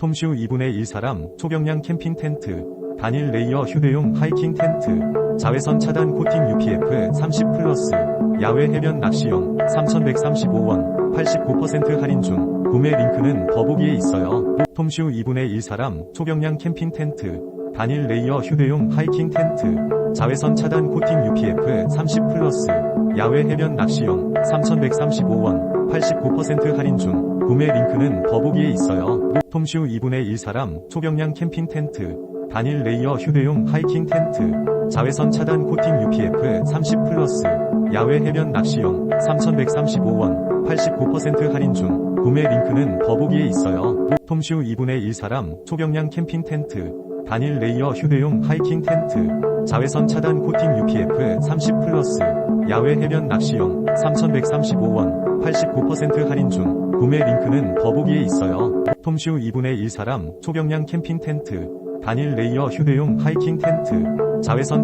톰슈 2분의 1 사람, 초경량 캠핑 텐트, 단일 레이어 휴대용 하이킹 텐트, 자외선 차단 코팅 UPF 30 플러스, 야외 해변 낚시용 3,135원, 89% 할인 중, 구매 링크는 더보기에 있어요. 톰슈 2분의 1 사람, 초경량 캠핑 텐트, 단일 레이어 휴대용 하이킹 텐트, 자외선 차단 코팅 UPF 30 플러스, 야외 해변 낚시용 3,135원, 89% 할인 중, 구매 링크는 더보기에 있어요. 톰슈 2분의 1 사람, 초경량 캠핑 텐트, 단일 레이어 휴대용 하이킹 텐트, 자외선 차단 코팅 UPF 30 플러스, 야외 해변 낚시용 3,135원, 89% 할인 중, 구매 링크는 더보기에 있어요. 톰슈 2분의 1 사람, 초경량 캠핑 텐트, 단일 레이어 휴대용 하이킹 텐트, 자외선 차단 코팅 UPF 30 플러스, 야외 해변 낚시용 3,135원, 89% 할인 중, 구매 링크는 더보기에 있어요. 톰슈 2분의 1 사람, 초경량 캠핑 텐트, 단일 레이어 휴대용 하이킹 텐트, 자외선